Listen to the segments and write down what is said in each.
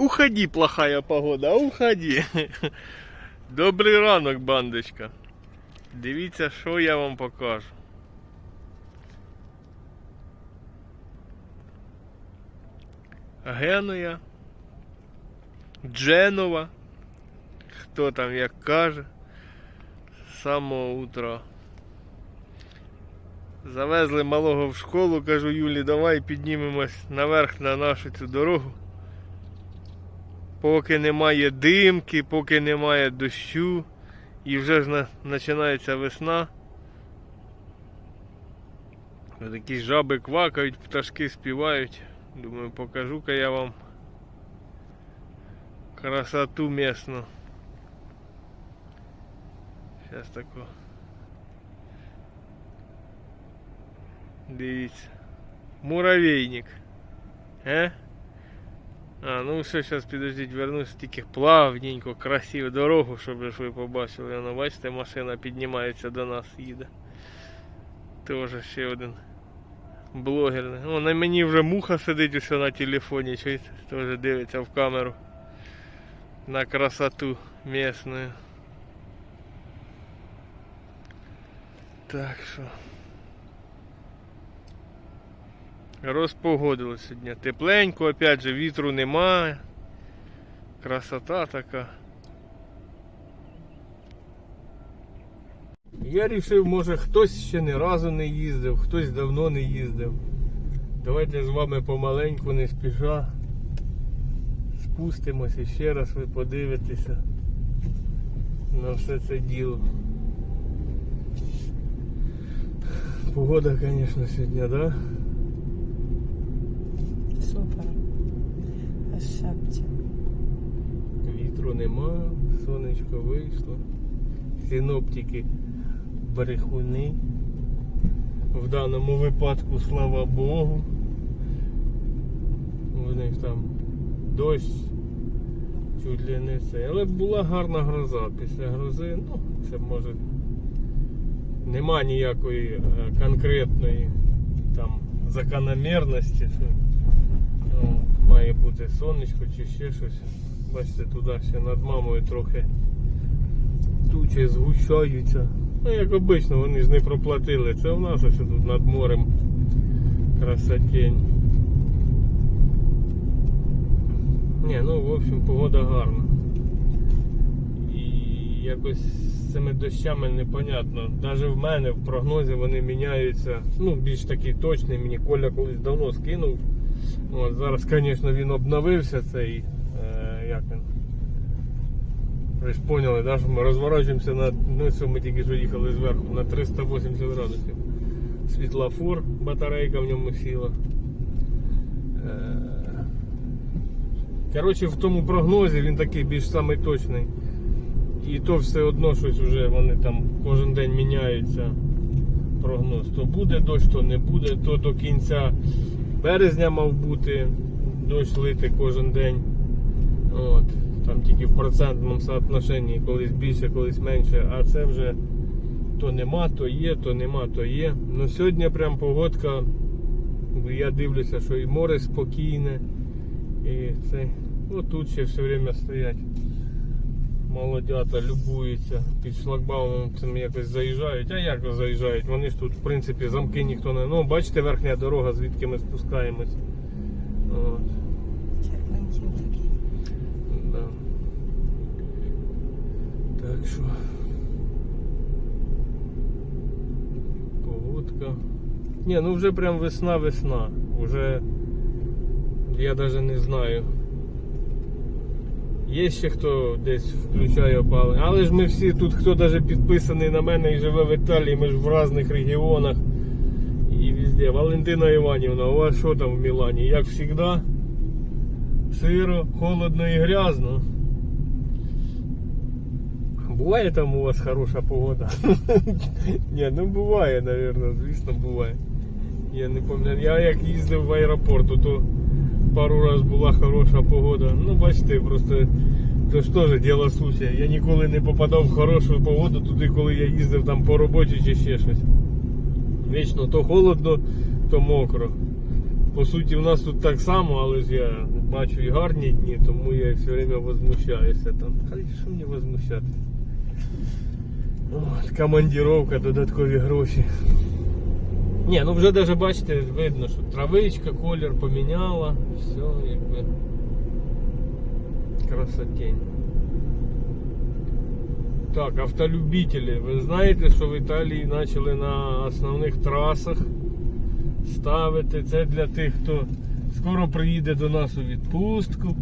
Уходи, плохая погода, уходи. Добрий ранок, бандочка. Дивіться, що я вам покажу. Генуя, Дженова, хто там як каже, з самого утра. Завезли малого в школу, кажу Юлі, давай піднімемось наверх на нашу цю дорогу. Поки немає димки, поки немає дощу, і вже ж починається весна. Такі жаби квакають, пташки співають. Думаю, покажу-ка я вам красоту місну. Зараз тако. Дивіться. Муравейник. Е? А, ну все, зараз підождіть, вернусь, тільки плавненько, красиво дорогу, щоб ж ви побачили. Воно, бачите, машина піднімається до нас, їде. Тоже ще один блогер. О, на мені вже муха сидить усе на телефоні, чуєте? Теж дивиться в камеру. На красоту місну. Так що. Розпогодило сьогодні. Тепленько, опять же, вітру немає. Красота така. Я вирішив, може хтось ще ні разу не їздив, хтось давно не їздив. Давайте з вами помаленьку, не спіша. Спустимося ще раз ви подивитеся на все це діло. Погода, звісно, сьогодні, так? Да? Шепче. Вітру нема, сонечко вийшло. Синоптики брехуни. В даному випадку, слава Богу. У них там дощ чуть ли не це. Але була гарна гроза. Після грози, ну, це може нема ніякої е, конкретної там закономірності. Має бути сонечко чи ще щось. Бачите, туди ще над мамою трохи тучі згущаються. Ну, як обично, вони ж не проплатили. Це в нас ось тут над морем красотень. Ні, ну в общем погода гарна. І якось з цими дощами непонятно. Навіть в мене в прогнозі вони міняються. Ну, більш такі точні, мені Коля колись давно скинув. От, зараз, звісно, він обновився цей. Е, як він? Ви ж поняли, да, що ми розворачуємося на ну, це ми тільки що їхали зверху на 380 градусів. Світлофор, батарейка в ньому сіла. Е, Коротше, в тому прогнозі він такий більш самий точний. І то все одно щось вже вони там кожен день міняються. Прогноз. То буде дощ, то не буде, то до кінця березня мав бути дощ лити кожен день. От. Там тільки в процентному соотношенні колись більше, колись менше, а це вже то нема, то є, то нема, то є. Ну сьогодні прям погодка. Я дивлюся, що і море спокійне. І це. Ну тут ще все время стоять. Молодята любуються під шлагбаумом цим якось заїжджають. А як заїжджають? Вони ж тут, в принципі, замки ніхто не. Ну, бачите, верхня дорога, звідки ми спускаємось. От. Серпантин такий. Да. Так що. Погодка. Ні, ну вже прям весна-весна. Уже я навіть не знаю. Є ще хто десь включає опалення. Але ж ми всі тут, хто навіть підписаний на мене і живе в Італії, ми ж в різних регіонах і везде. Валентина Іванівна, у вас що там в Мілані? Як завжди? Сиро, холодно і грязно. Буває там у вас хороша погода? Ні, ну буває, напевно, звісно, буває. Я не пам'ятаю. Я як їздив в аеропорту, то пару раз була хороша погода. Ну, бачите, просто це ж теж діло случая. Я ніколи не попадав в хорошу погоду туди, коли я їздив там по роботі чи ще щось. Вічно то холодно, то мокро. По суті, в нас тут так само, але ж я бачу і гарні дні, тому я все время возмущаюся там. Хай що мені возмущати? От, командировка, додаткові гроші. Ні, ну вже даже бачите, видно, що травичка, колір поміняла, все якби красотень. Так, автолюбителі. Ви знаєте, що в Італії почали на основних трасах ставити. Це для тих, хто скоро приїде до нас у відпустку.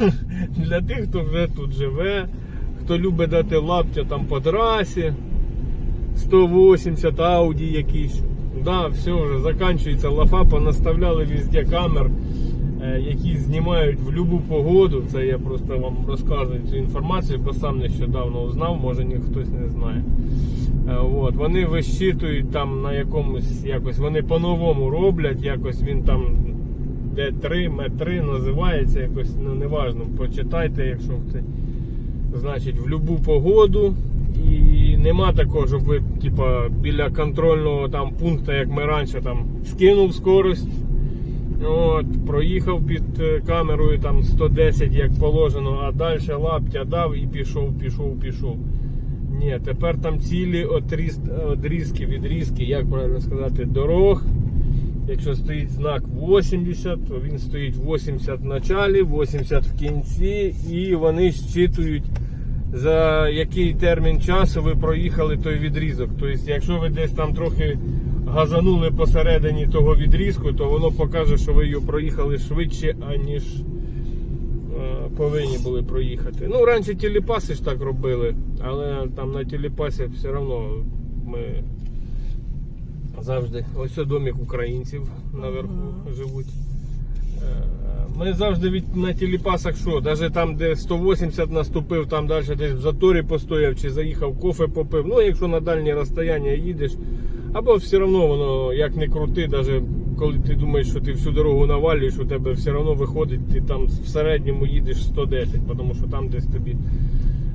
Для тих, хто вже тут живе, хто любить дати лаптя там по трасі. 180 Ауді якісь. Да, все вже закінчується лафа, понаставляли везде камер, е, які знімають в будь-яку погоду. Це я просто вам розказую цю інформацію, бо сам нещодавно узнав, може ні хтось не знає. Е, От, вони вищитують там на якомусь якось, вони по-новому роблять, якось він там де 3 метри називається, якось ну неважно. Почитайте, якщо. Значить, в будь-яку погоду. І нема такого, щоб ви типа, біля контрольного там пункту, як ми раніше там скинув скорость. От, проїхав під е, камерою там 110, як положено, а далі лаптя дав і пішов, пішов, пішов. Ні, тепер там цілі отріз, одрізки, відрізки, як правильно сказати, дорог. Якщо стоїть знак 80, то він стоїть 80 в началі, 80 в кінці, і вони щитують за який термін часу ви проїхали той відрізок. Тобто, якщо ви десь там трохи газанули посередині того відрізку, то воно покаже, що ви його проїхали швидше, аніж е, повинні були проїхати. Ну, раніше телепаси ж так робили, але там на телепасі все одно ми завжди. Ось о домик українців наверху Ага. живуть. Ми завжди від на телепасах що, навіть там, де 180 наступив, там далі десь в заторі постояв чи заїхав, кофе попив. Ну, якщо на дальні розстояння їдеш, або все одно воно як не крути, навіть коли ти думаєш, що ти всю дорогу навалюєш, у тебе все одно виходить, ти там в середньому їдеш 110, тому що там десь тобі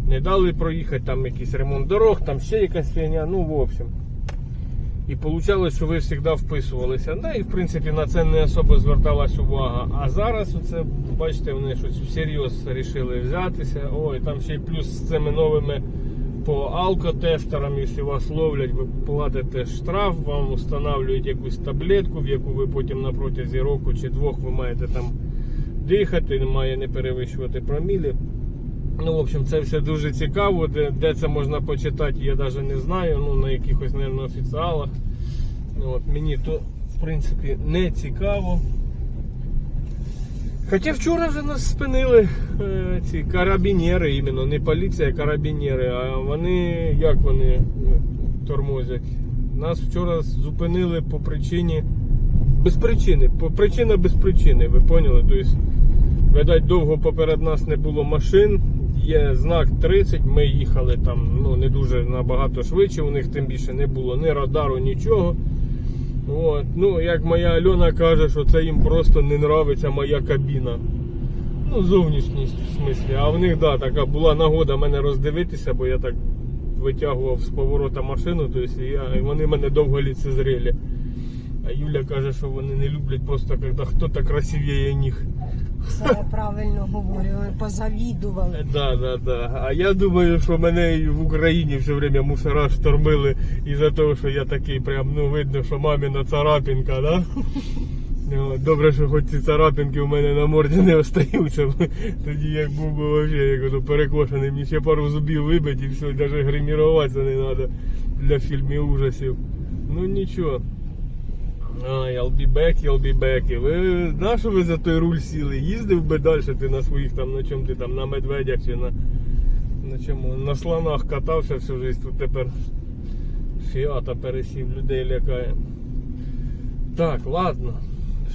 не дали проїхати, там якийсь ремонт дорог, там ще якась фігня, ну в общем. І вийшло, що ви завжди вписувалися. Да, і в принципі на це не особо зверталась увага. А зараз оце, бачите, вони щось всерйоз вирішили взятися. Ой, там ще й плюс з цими новими по алкотестерам, якщо вас ловлять, ви платите штраф, вам встановлюють якусь таблетку, в яку ви потім на протязі року чи двох ви маєте там дихати, має не перевищувати промілі. Ну, в общем, це все дуже цікаво. Де, де це можна почитати, я навіть не знаю. Ну, на якихось, мабуть, офіціалах. Ну, От, мені то, в принципі, не цікаво. Хоча вчора вже нас спинили е, ці карабінери, іменно, не поліція, а карабінери. А вони, як вони е, тормозять? Нас вчора зупинили по причині. Без причини. По, причина без причини, ви поняли? Тобто, Видать, довго поперед нас не було машин. Є знак 30, ми їхали там ну, не дуже набагато швидше, у них тим більше не було ні радару, нічого. От. Ну, як моя Альона каже, що це їм просто не нравиться моя кабіна. Ну, зовнішність в смислі. А в них, да, така була нагода мене роздивитися, бо я так витягував з поворота машину, тобто я, і вони мене довго ліцезрели. А Юля каже, що вони не люблять просто, коли хтось красивіє них. Це правильно говорю, позавідували. Да, да, да. А я думаю, що мене в Україні все время мусора штормили із-за того, що я такий прям, ну видно, що маміна царапінка, да? Ну, Добре, що хоч ці царапінки у мене на морді не остаються. Тоді як був би як ото перекошений, мені ще пару зубів вибить і все, навіть гриміруватися не треба для фільмів ужасів. Ну нічого. Ай, I'll be back, I'll be back. Ви на що ви за той руль сіли? Їздив би далі ти на своїх там, на чому ти там, на медведях чи на, на чому, на слонах катався всю життя, тут тепер фіата пересів, людей лякає. Так, ладно.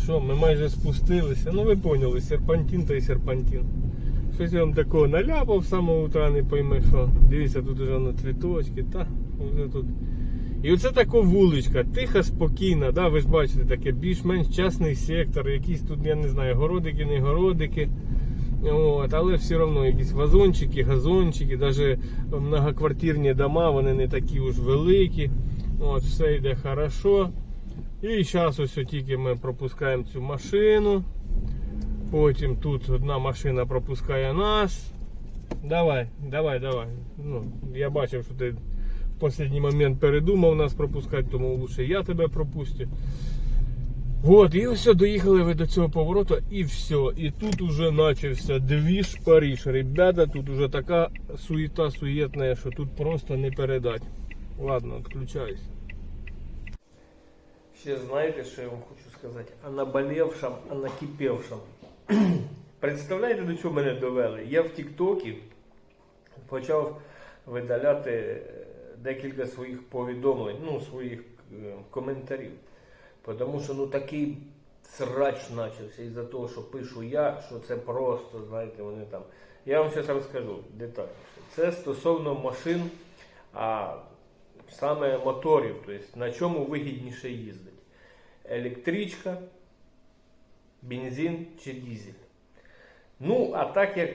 Що, ми майже спустилися. Ну ви поняли, серпантин та й серпантин. Щось я вам такого наляпав з самого утра, не пойме що. Дивіться, тут вже на цвіточки, та вже тут. І оце така вуличка, тиха, спокійна, да, ви ж бачите, таке більш-менш частний сектор, якісь тут, я не знаю, городики, не городики. От, але все одно якісь вазончики, газончики, навіть многоквартирні дома, вони не такі уж великі. От, все йде хорошо. І зараз ось тільки ми пропускаємо цю машину. Потім тут одна машина пропускає нас. Давай, давай, давай. Ну, я бачив, що ти в останній момент передумав нас пропускати, тому лучше я тебе пропустю. От, і ось доїхали ви до цього повороту, і все. І тут уже почався двіж Париж. Ребята, тут уже така суєта суєтна, що тут просто не передать. Ладно, відключаюсь. Ще знаєте, що я вам хочу сказати? А наболівшам, а накипівшам. Представляєте, до чого мене довели? Я в Тіктокі почав видаляти е, декілька своїх повідомлень, ну, своїх е, коментарів. Тому що ну такий срач почався із-за того, що пишу я, що це просто, знаєте, вони там. Я вам зараз розкажу детальніше. Це стосовно машин, а саме моторів, тобто на чому вигідніше їздити. Електричка, бензин чи дизель. Ну, а так як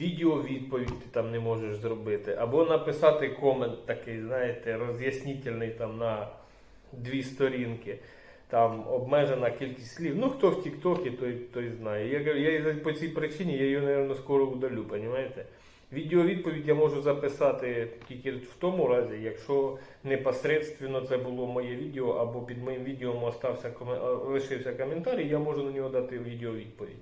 відео відповідь ти там не можеш зробити, або написати комент такий, знаєте, роз'яснительний там на дві сторінки, там обмежена кількість слів. Ну, хто в Тіктокі, той, той знає. Я, я по цій причині я її, мабуть, скоро удалю, розумієте? Відео відповідь я можу записати тільки в тому разі, якщо непосредственно це було моє відео, або під моїм відео остався, лишився коментар, я можу на нього дати відео відповідь.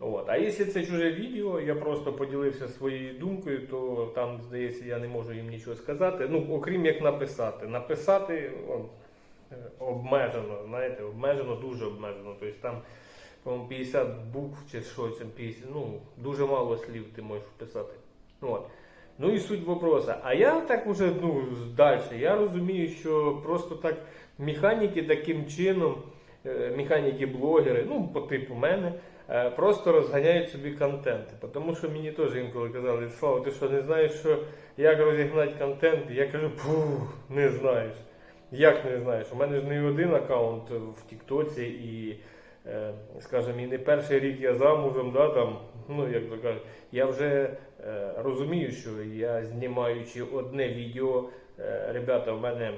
От. А якщо це чуже відео, я просто поділився своєю думкою, то там, здається, я не можу їм нічого сказати. Ну, окрім як написати. Написати о, е, обмежено, знаєте, обмежено, дуже обмежено. Тобто там, по-моєму, 50 букв чи що, це 50, ну, дуже мало слів ти можеш вписати. От. Ну і суть вопроса. А я так уже ну, далі. Я розумію, що просто так механіки таким чином, е, механіки-блогери, ну, по типу мене, просто розганяють собі контенти. Тому що мені теж інколи казали, Слава, ти що не знаєш, що як розігнати контент? Я кажу, пух, не знаєш. Як не знаєш? У мене ж не один аккаунт в Тіктоці і, е, скажімо, і не перший рік я замужем, да, там, ну як то кажуть, я вже е, розумію, що я знімаючи одне відео, е, ребята, в мене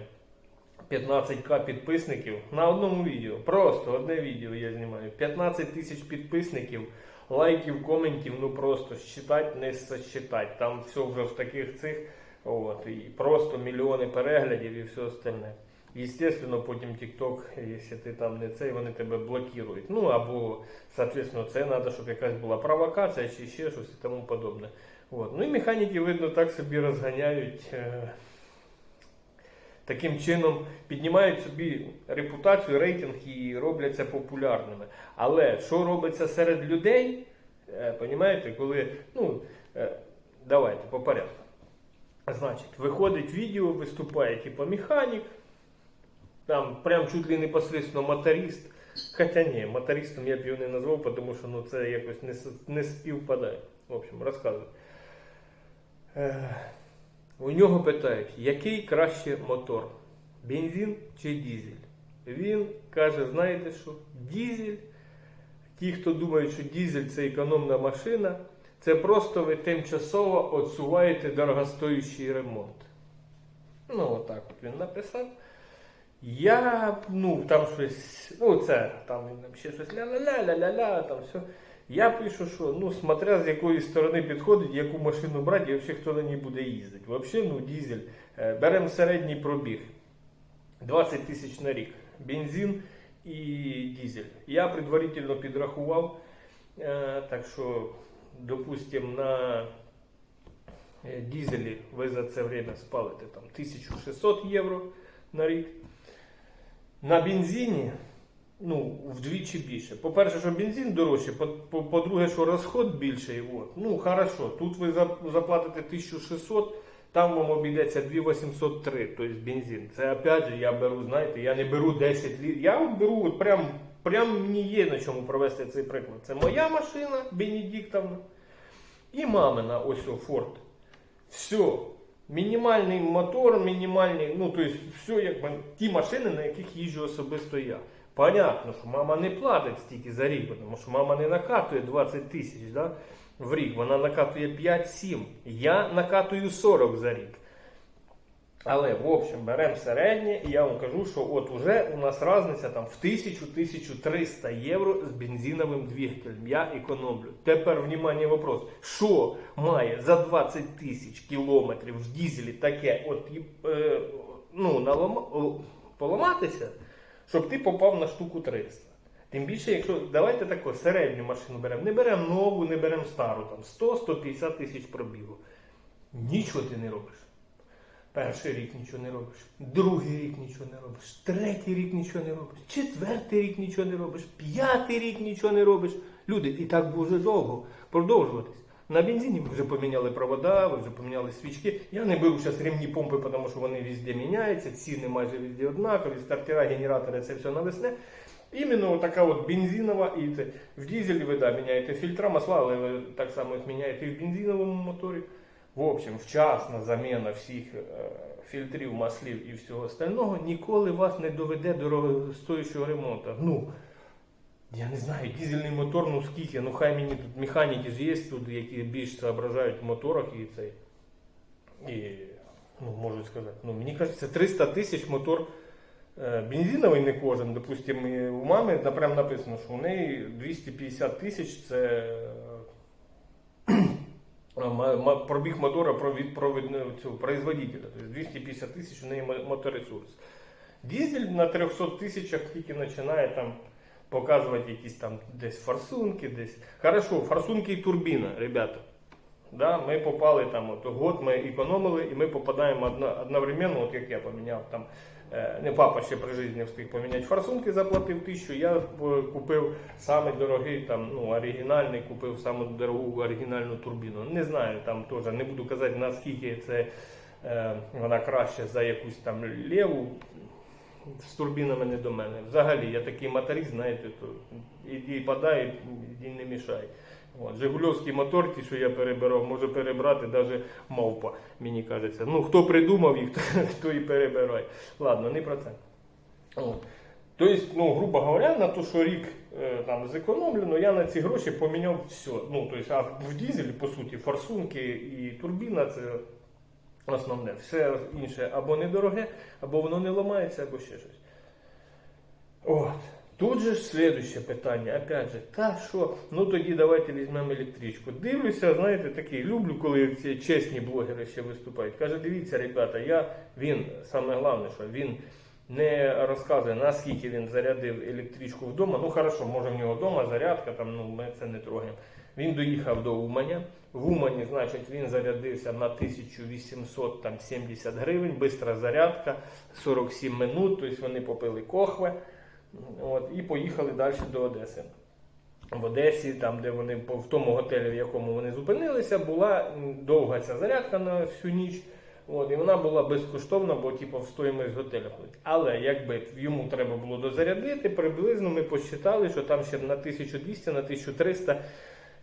15к підписників на одному відео. Просто одне відео я знімаю. 15 тисяч підписників, лайків, коментів, ну просто считать, не сосчитать. Там все вже в таких цих. От, і просто мільйони переглядів і все остальне. Естественно, потім TikTok, якщо ти там не цей, вони тебе блокують. Ну або, соответственно, це треба, щоб якась була провокація чи ще щось і тому подобне. От. Ну і механіки, видно, так собі розганяють. Е- Таким чином піднімають собі репутацію, рейтинг і робляться популярними. Але що робиться серед людей, е, понімаєте, коли, ну, е, давайте по порядку. Значить, виходить відео, виступає типу механік, там прям чуть ли непосредственно моторист. Хоча ні, мотористом я б його не назвав, тому що ну, це якось не, не співпадає. В общем, розказую. У нього питають, який краще мотор? Бензин чи дизель? Він каже, знаєте що? Дизель. Ті, хто думають, що дизель це економна машина, це просто ви тимчасово отсуваєте дорогостоящий ремонт. Ну, отак от він написав. Я, ну, там щось, ну, це, там він ще щось ля-ля-ля-ля-ля-ля, там все. Я пишу, що ну, смотря з якої сторони підходить, яку машину брати, і взагалі хто на ній буде їздити. Взагалі, ну, дизель. Е, Беремо середній пробіг. 20 тисяч на рік. Бензин і дизель. Я предварительно підрахував, е, так що, допустим, на е, дизелі ви за це время спалите там 1600 євро на рік. На бензині ну, вдвічі більше. По-перше, що бензин дорожче, по- по- по-друге, що розход більший. От. Ну, хорошо, тут ви заплатите 1600, там вам обійдеться 2803, тобто бензин. Це опять же я беру, знаєте, я не беру 10 літрів. Я беру прям, прям мені є на чому провести цей приклад. Це моя машина Бенедиктовна і мамина ось о, Форд. Все. Мінімальний мотор, мінімальний, ну тобто все, якби ті машини, на яких їжджу особисто я. Понятно, що мама не платить стільки за рік, тому що мама не накатує 20 тисяч да, в рік, вона накатує 5-7. Я накатую 40 за рік. Але, в общем, беремо середнє, і я вам кажу, що от уже у нас різниця там в 1000-1300 євро з бензиновим двигателем. Я економлю. Тепер, внимание, вопрос. Що має за 20 тисяч кілометрів в дізелі таке, от, е, ну, налома, поламатися, щоб ти попав на штуку 300. Тим більше, якщо давайте таку середню машину беремо, не беремо нову, не беремо стару, там 100-150 тисяч пробігу. Нічого ти не робиш. Перший рік нічого не робиш, другий рік нічого не робиш, третій рік нічого не робиш, четвертий рік нічого не робиш, п'ятий рік нічого не робиш. Люди, і так буде довго продовжуватись. На бензині ви вже поміняли провода, ви вже поміняли свічки. Я не беру зараз ремні помпи, тому що вони везде міняються, ціни майже везде однакові, стартера, генератори, це все навесне. Іменно така от бензинова, і це в дізелі ви да, міняєте фільтра, масла, але ви так само їх міняєте і в бензиновому моторі. В общем, вчасна заміна всіх е, фільтрів, маслів і всього остального ніколи вас не доведе до дорогостоящого ремонту. Ну, я не знаю, дизельний мотор, ну скільки, ну хай мені тут механіки ж є тут, які більш соображають в моторах і цей. І, ну, можу сказати, ну, мені кажеться, 300 тисяч мотор е, бензиновий не кожен. Допустим, у мами напрям написано, що у неї 250 тисяч це е, пробіг мотора від цього производителя. Тобто 250 тисяч у неї моторесурс. Дізель на 300 тисячах тільки починає там показувати якісь там десь форсунки, десь. Хорошо, форсунки і турбіна, ребята. Да, ми попали там, от год ми економили, і ми попадаємо одновременно, от як я поміняв там. е, Не папа ще при житті не встиг поміняти форсунки, заплатив тисячу. Я е, купив самий дорогий, там, ну, оригінальний, купив саму дорогу оригінальну турбіну. Не знаю, там теж не буду казати, наскільки це е, вона краще за якусь там леву. З турбінами не до мене. Взагалі, я такий моторист, знаєте, то іди подай, іди не мішай. От, Жигульовський мотор, ті, що я перебирав, може перебрати навіть мавпа, мені кажеться. Ну, хто придумав їх, то і перебирай. Ладно, не про це. Тобто, ну, грубо говоря, на те, що рік е, там зекономлено, я на ці гроші поміняв все. Ну, тобто, а в дізелі, по суті, форсунки і турбіна це основне. Все інше або недороге, або воно не ламається, або ще щось. От. Тут же ж слідуще питання, опять же, та що, ну тоді давайте візьмемо електричку. Дивлюся, знаєте, такий, люблю, коли ці чесні блогери ще виступають. Каже, дивіться, ребята, я, він, саме головне, що він не розказує, наскільки він зарядив електричку вдома. Ну хорошо, може в нього вдома зарядка, там, ну, ми це не трогаємо. Він доїхав до Уманя. В Умані, значить, він зарядився на 1870 гривень, бистра зарядка, 47 минут, тобто вони попили кохве. От, і поїхали далі до Одеси. В Одесі, там, де вони в тому готелі, в якому вони зупинилися, була довга ця зарядка на всю ніч. От, і вона була безкоштовна, бо типу, в стоїмость готеля. Але якби йому треба було дозарядити, приблизно ми посчитали, що там ще на 1200, на 1300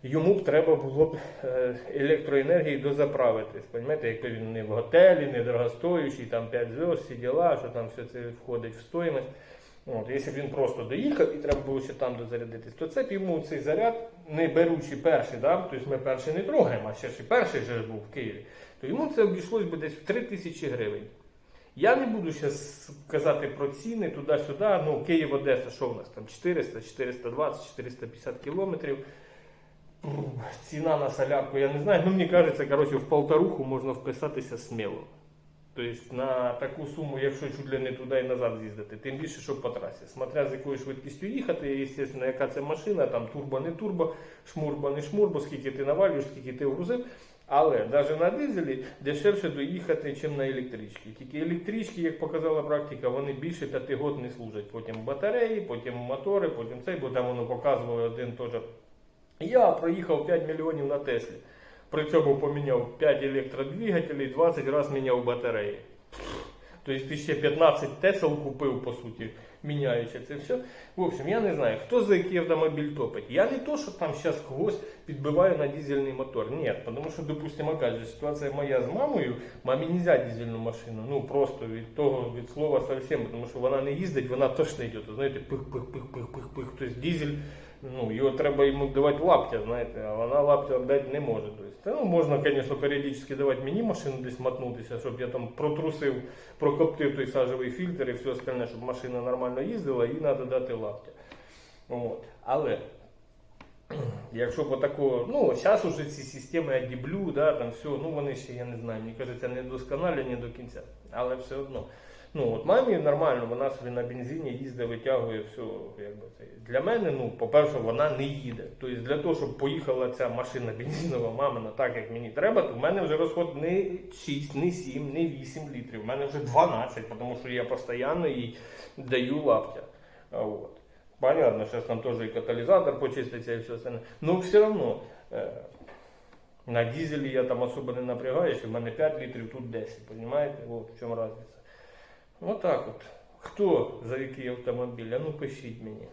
йому б треба було б е, електроенергії дозаправитись. Понимаєте, якби він не в готелі, не дорогостоючий, там 5 зв'язок, всі діла, що там все це входить в стоїмость. От, якщо б він просто доїхав і треба було ще там дозарядитись, то це б йому цей заряд, не беручи перший, да? тобто ми перший не трогаємо, а ще ж перший же був в Києві, то йому це обійшлось би десь в 3 тисячі гривень. Я не буду зараз казати про ціни туди-сюди. Ну, Київ-Одеса, що в нас там 400, 420, 450 кілометрів. Ціна на солярку, я не знаю. Ну, мені кажеться, коротше, в полторуху можна вписатися сміло. Тобто на таку суму, якщо чуть ли не туди і назад з'їздити, тим більше, що по трасі. Смотря з якою швидкістю їхати, і, звісно, яка це машина, там турбо, не турбо, шмурбо, не шмурбо, скільки ти навалюєш, скільки ти вгрузив. Але навіть на дизелі дешевше доїхати, ніж на електричці. Тільки електрички, як показала практика, вони більше 5 років не служать. Потім батареї, потім мотори, потім цей, бо там воно показувало один теж. Я проїхав 5 мільйонів на Теслі. При цьому поміняв 5 електродвигателів, 20 разів міняв батареї. Тобто ти ще 15 Тесел купив, по суті, міняючи це все. В общем, я не знаю, хто за який автомобіль топить. Я не то, що там зараз когось підбиваю на дизельний мотор. Ні, тому що, допустимо, опять ситуація моя з мамою, мамі не можна дизельну машину. Ну просто від того, від слова совсем, тому що вона не їздить, вона точно йде. Знаєте, пих-пих-пих-пих-пих-пих. Тобто дизель ну, його треба йому давати лаптя, знаєте, а вона лаптя дати не може. Тобто, ну, можна, звісно, періодично давати мені машину десь мотнутися, щоб я там протрусив, прокоптив той сажевий фільтр і все остальне, щоб машина нормально їздила, і треба дати лаптя. От. Але Якщо по такого, ну зараз уже ці системи AdBlue, да, там все, ну вони ще, я не знаю, мені кажеться, не досконалені до кінця, але все одно. Ну от мамі нормально, вона собі на бензині їздить, витягує все. Якби це. Для мене, ну, по-перше, вона не їде. Тобто для того, щоб поїхала ця машина бензинова мамина так, як мені треба, то в мене вже розход не 6, не 7, не 8 літрів. В мене вже 12, тому що я постійно їй даю лаптя. От. Понятно, сейчас там тоже и катализатор почистится и все остальное. Но все равно э, на дизелі я там особо не напрягаюся, у мене 5 літрів, тут 10, понимаете? Вот в чому разниця. Вот так от. Хто за який автомобіль? А ну пишіть мені.